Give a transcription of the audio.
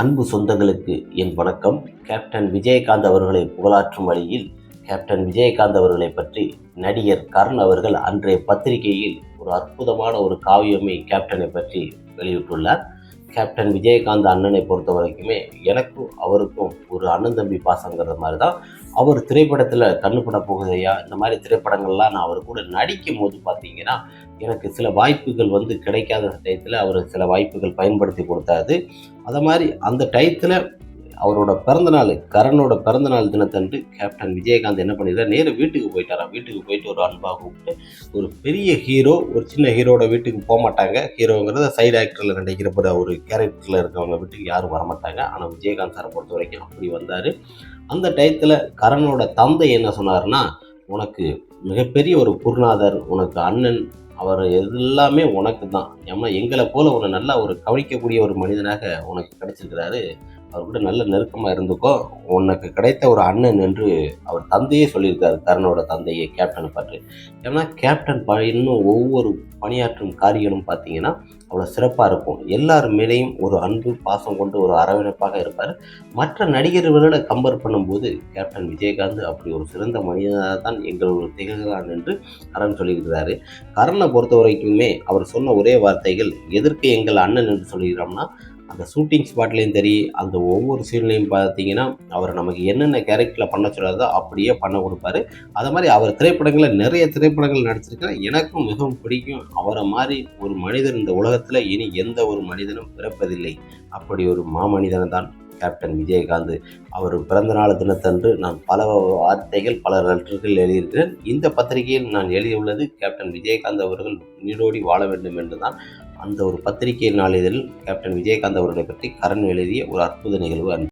அன்பு சொந்தங்களுக்கு என் வணக்கம். கேப்டன் விஜயகாந்த் அவர்களை புகழாற்றும் வழியில் கேப்டன் விஜயகாந்த் அவர்களை பற்றி நடிகர் கர்ண் அவர்கள் அன்றைய பத்திரிகையில் ஒரு அற்புதமான ஒரு காவியமை கேப்டனை பற்றி வெளியிட்டுள்ளார். கேப்டன் விஜயகாந்த் அண்ணனை பொறுத்த வரைக்குமே எனக்கும் அவருக்கும் ஒரு அண்ணன் தம்பி பாசங்கிறது மாதிரி தான் அவர் திரைப்படத்தில் கண்ணுப்பட போகுதையா இந்த மாதிரி திரைப்படங்கள்லாம் நான் அவர் கூட நடிக்கும் போது பார்த்தீங்கன்னா எனக்கு சில வாய்ப்புகள் வந்து கிடைக்காத டயத்தில் அவர் சில வாய்ப்புகள் பயன்படுத்தி கொடுத்தாரு. அதை மாதிரி அந்த டயத்தில் அவரோட பிறந்தநாள் கரனோட பிறந்தநாள் தினத்தன்று கேப்டன் விஜயகாந்த் என்ன பண்ணியிருக்காரு நேராக வீட்டுக்கு போயிட்டாராம். வீட்டுக்கு போயிட்டு ஒரு அன்பாக கூப்பிட்டு ஒரு பெரிய ஹீரோ ஒரு சின்ன ஹீரோட வீட்டுக்கு போக மாட்டாங்க ஹீரோங்கிறத சைடு ஆக்டரில் நடிக்கிறப்பட ஒரு கேரக்டரில் இருக்கவங்க வீட்டுக்கு யாரும் வரமாட்டாங்க. ஆனால் விஜயகாந்த் சாரை பொறுத்த வரைக்கும் அப்படி வந்தார். அந்த டயத்தில் கரனோட தந்தை என்ன சொன்னார்னா உனக்கு மிகப்பெரிய ஒரு குருநாதர் உனக்கு அண்ணன். அவர் எல்லாமே உனக்கு தான் ஏன்னா எங்களை போல உன்னை நல்லா ஒரு கவனிக்கக்கூடிய ஒரு மனிதனாக உனக்கு கிடைச்சிருக்கிறாரு. அவர் கூட நல்ல நெருக்கமாக இருந்துக்கோ. உனக்கு கிடைத்த ஒரு அண்ணன் என்று அவர் தந்தையே சொல்லியிருக்காரு கர்ணனோட தந்தையை கேப்டன் பற்றி. ஏன்னா கேப்டன் ப இன்னும் ஒவ்வொரு பணியாற்றும் காரியங்களும் பார்த்தீங்கன்னா அவ்வளோ சிறப்பாக இருக்கும். எல்லார் மேலேயும் ஒரு அன்பு பாசம் கொண்டு ஒரு அரவணைப்பாக இருப்பார். மற்ற நடிகர்களோட கம்பேர் பண்ணும்போது கேப்டன் விஜயகாந்த் அப்படி ஒரு சிறந்த மனிதனாக தான் எங்களோட திகழ்கிறான் என்று கரண் சொல்லியிருக்கிறாரு. கரனை பொறுத்த வரைக்குமே அவர் சொன்ன ஒரே வார்த்தைகள் எதற்கு எங்கள் அண்ணன் என்று சொல்லிக்கிறோம்னா அந்த ஷூட்டிங் ஸ்பாட்லேயும் சரி அந்த ஒவ்வொரு சீன்லையும் பார்த்தீங்கன்னா அவர் நமக்கு என்னென்ன கேரக்டரில் பண்ண சொல்கிறதோ அப்படியே பண்ண கொடுப்பாரு. அதை மாதிரி அவர் திரைப்படங்களில் நிறைய திரைப்படங்கள் நடிச்சிருக்கிறேன் எனக்கும் மிகவும் பிடிக்கும். அவரை மாதிரி ஒரு மனிதன் இந்த உலகத்தில் இனி எந்த ஒரு மனிதனும் பிறப்பதில்லை. அப்படி ஒரு மாமனிதன் தான். கேப்டன் விஜயகாந்த் அவர் பிறந்தநாள் தினத்தன்று நான் பல வார்த்தைகள் பல லெட்டர்கள் எழுதியிருக்கிறேன். இந்த பத்திரிகையில் நான் எழுதியுள்ளது கேப்டன் விஜயகாந்த் அவர்கள் நீடோடி வாழ வேண்டும் என்று தான் அந்த ஒரு பத்திரிகை நாளிதழில் கேப்டன் விஜயகாந்த் அவர்களை பற்றி கரண் எழுதிய ஒரு அற்புத நிகழ்வு